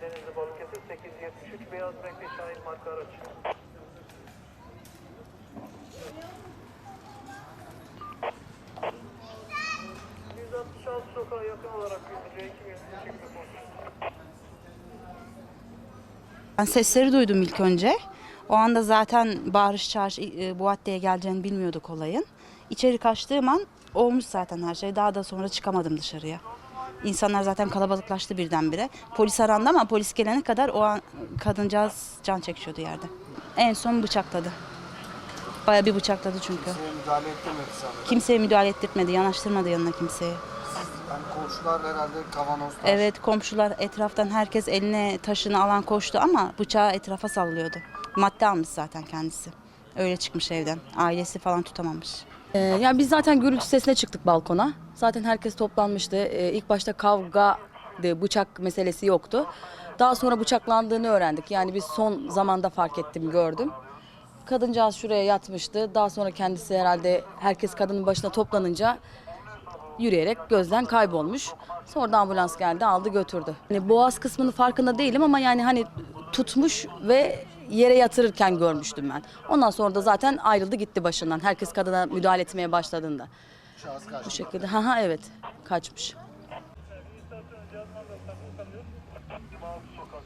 Denizli Balıkesir 873 Beyaz Renkli Şahin marka araç. sokağa yakın olarak gündüce Ben sesleri duydum ilk önce. O anda zaten bağırış çağırış e, bu haddeye geleceğini bilmiyorduk olayın. İçeri kaçtığım an olmuş zaten her şey. Daha da sonra çıkamadım dışarıya. İnsanlar zaten kalabalıklaştı birdenbire. Polis arandı ama polis gelene kadar o an kadıncağız can çekişiyordu yerde. En son bıçakladı. Baya bir bıçakladı çünkü. Kimseye müdahale ettirmedi sanırım. Kimseye müdahale ettirmedi, yanaştırmadı yanına kimseyi. Yani komşular herhalde kavanozlar. Evet komşular etraftan herkes eline taşını alan koştu ama bıçağı etrafa sallıyordu. Madde almış zaten kendisi. Öyle çıkmış evden. Ailesi falan tutamamış. Ee, yani biz zaten gürültü sesine çıktık balkona. Zaten herkes toplanmıştı. Ee, ilk başta kavga, bıçak meselesi yoktu. Daha sonra bıçaklandığını öğrendik. Yani biz son zamanda fark ettim, gördüm. Kadıncağız şuraya yatmıştı. Daha sonra kendisi herhalde herkes kadının başına toplanınca yürüyerek gözden kaybolmuş. Sonra da ambulans geldi aldı götürdü. Hani boğaz kısmının farkında değilim ama yani hani tutmuş ve yere yatırırken görmüştüm ben. Ondan sonra da zaten ayrıldı gitti başından. Herkes kadına müdahale etmeye başladığında. Bu şekilde. Ha ha evet kaçmış. İstasyon cihazından da takılı kalıyor. 26 sokak